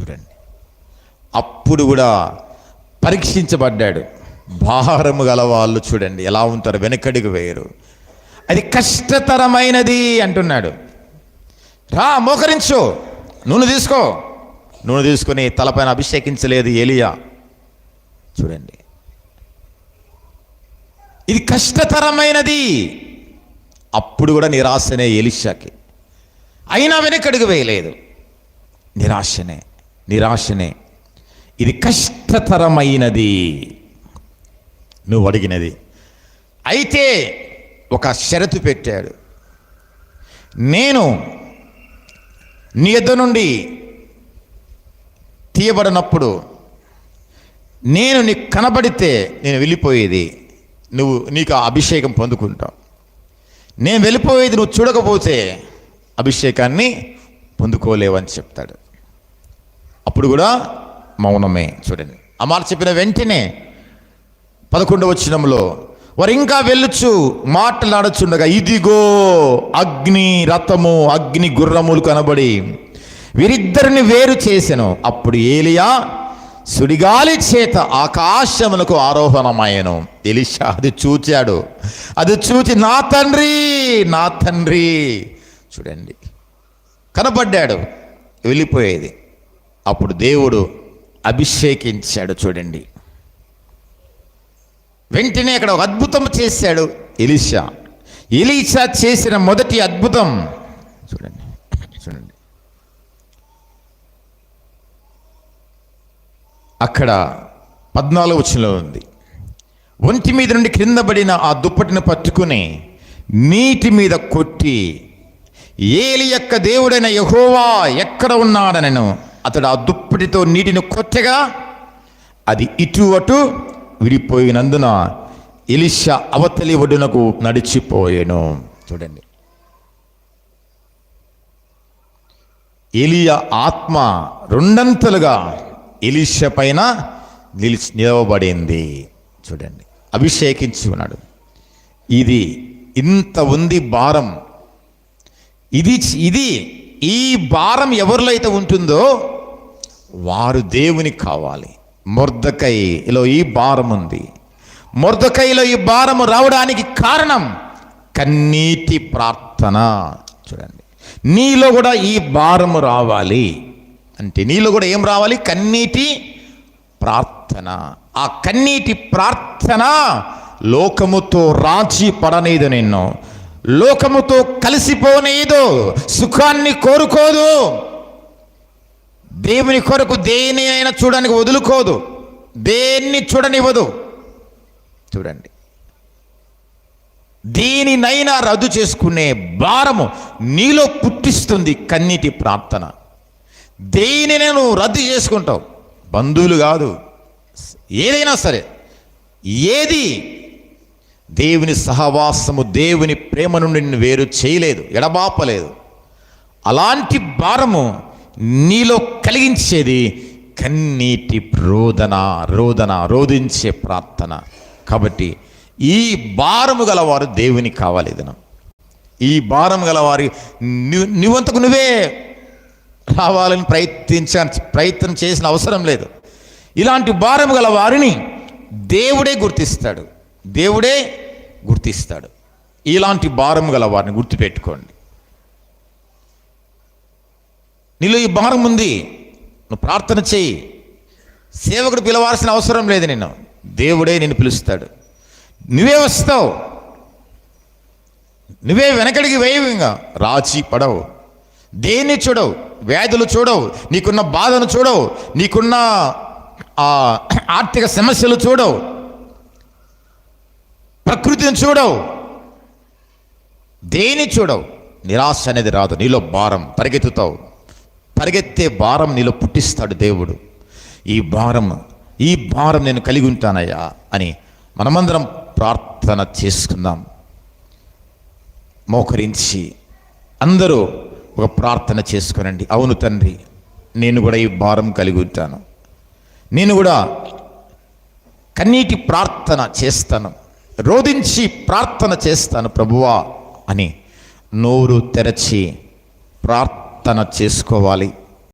చూడండి. అప్పుడు కూడా పరీక్షించబడ్డాడు. భారము గల వాళ్ళు చూడండి ఎలా ఉంటారు వెనకడికి వేయరు. అది కష్టతరమైనది అంటున్నాడు. రా మోకరించు. నూనె తీసుకో. నూనె తీసుకుని తలపైన అభిషేకించలేదు ఏలియా. చూడండి. ఇది కష్టతరమైనది. అప్పుడు కూడా నిరాశనే ఎలిషాకి అయినా వెనకడుగు వేయలేదు. నిరాశనే. నిరాశనే. ఇది కష్టతరమైనది. నువ్వు అడిగినది. అయితే ఒక షరతు పెట్టాడు. నేను నీ యొద్ద నుండి తీయబడినప్పుడు నేను నీకు కనబడితే నేను వెళ్ళిపోయేది. నువ్వు నీకు ఆ అభిషేకం పొందుకుంటావు. నేను వెళ్ళిపోయేది నువ్వు చూడకపోతే అభిషేకాన్ని పొందుకోలేవని చెప్తాడు. అప్పుడు కూడా మౌనమే చూడండి ఆ చెప్పిన వెంటనే పదకొండవ వచనంలో వారు ఇంకా వెళ్ళొచ్చు మాట్లాడచుండగా ఇదిగో అగ్ని రథము అగ్ని గుర్రములు కనబడి వీరిద్దరిని వేరు చేశాను అప్పుడు ఏలియా సుడిగాలి చేత ఆకాశమునకు ఆరోహణమయ్యను. ఎలిషా అది చూచాడు. అది చూచి నా తండ్రి నా తండ్రి చూడండి. కనపడ్డాడు వెళ్ళిపోయేది. అప్పుడు దేవుడు అభిషేకించాడు చూడండి. వెంటనే అక్కడ ఒక అద్భుతం చేశాడు ఎలీషా. ఎలీషా చేసిన మొదటి అద్భుతం చూడండి చూడండి. అక్కడ పద్నాలుగు వచ్చినలో ఉంది. ఒంటి మీద నుండి క్రింద పడిన ఆ దుప్పటిని పట్టుకుని నీటి మీద కొట్టి ఏలి యొక్క దేవుడైన యహోవా ఎక్కడ ఉన్నాడనను? అతడు ఆ దుప్పటితో నీటిని కొట్టగా అది ఇటు అటు విడిపోయినందున ఎలిషా అవతలి ఒడ్డునకు నడిచిపోయాను. చూడండి. ఎలియా ఆత్మ రెండంతలుగా ఎలిష పైన నిలిచి నిలవబడింది. చూడండి. అభిషేకించి ఉన్నాడు. ఇది ఇంత ఉంది భారం. ఇది ఇది ఈ భారం ఎవరిలో అయితే ఉంటుందో వారు దేవుని కావాలి. మొర్దకైలో ఈ భారం ఉంది. మొర్దకైలో ఈ భారము రావడానికి కారణం కన్నీటి ప్రార్థన. చూడండి. నీలో కూడా ఈ భారము రావాలి. అంటే నీలో కూడా ఏం రావాలి? కన్నీటి ప్రార్థన. ఆ కన్నీటి ప్రార్థన లోకముతో రాజీ పడనేదు నిన్ను. లోకముతో కలిసిపోనేదు. సుఖాన్ని కోరుకోదు. దేవుని కొరకు దేని అయినా చూడడానికి వదులుకోదు. దేన్ని చూడనివ్వదు. చూడండి. దేనినైనా రద్దు చేసుకునే భారము నీలో పుట్టిస్తుంది కన్నీటి ప్రార్థన. దేని నువ్వు రద్దు చేసుకుంటావు. బంధువులు కాదు. ఏదైనా సరే. ఏది? దేవుని సహవాసము దేవుని ప్రేమ నుండి నిన్ను వేరు చేయలేదు. ఎడబాపలేదు. అలాంటి భారము నీలో కలిగించేది కన్నీటి రోదన రోదన రోధించే ప్రార్థన. కాబట్టి ఈ భారము గలవారు దేవుని కావాలి ఈ దినం. ఈ భారం గలవారి నువ్వంతకు నువ్వే రావాలని ప్రయత్నించ ప్రయత్నం చేసిన అవసరం లేదు. ఇలాంటి భారం గల వారిని దేవుడే గుర్తిస్తాడు. దేవుడే గుర్తిస్తాడు. ఇలాంటి భారం గల వారిని గుర్తుపెట్టుకోండి. నీలో ఈ భారం ఉంది. నువ్వు ప్రార్థన చేయి. సేవకుడు పిలవాల్సిన అవసరం లేదు నేను దేవుడే నేను పిలుస్తాడు. నువ్వే వస్తావు. నువ్వే వెనకడికి వేయవు ఇంకా. రాచి పడవు. దేన్ని చూడవు? వ్యాధులు చూడవు. నీకున్న బాధను చూడవు. నీకున్న ఆ ఆర్థిక సమస్యలు చూడవు. ప్రకృతిని చూడవు. దేని చూడవు? నిరాశ అనేది రాదు. నీలో భారం పరిగెత్తుతావు. పరిగెత్తే భారం నీలో పుట్టిస్తాడు దేవుడు. ఈ భారం ఈ భారం నేను కలిగి ఉంటానయ్యా అని మనమందరం ప్రార్థన చేసుకుందాం. మోకరించి అందరూ ఒక ప్రార్థన చేసుకునండి. అవును తండ్రి నేను కూడా ఈ భారం కలిగి ఉంటాను. నేను కూడా కన్నీటి ప్రార్థన చేస్తాను. రోధించి ప్రార్థన చేస్తాను ప్రభువా అని నోరు తెరచి ప్రార్థన ప్రార్థన చేసుకోవాలి.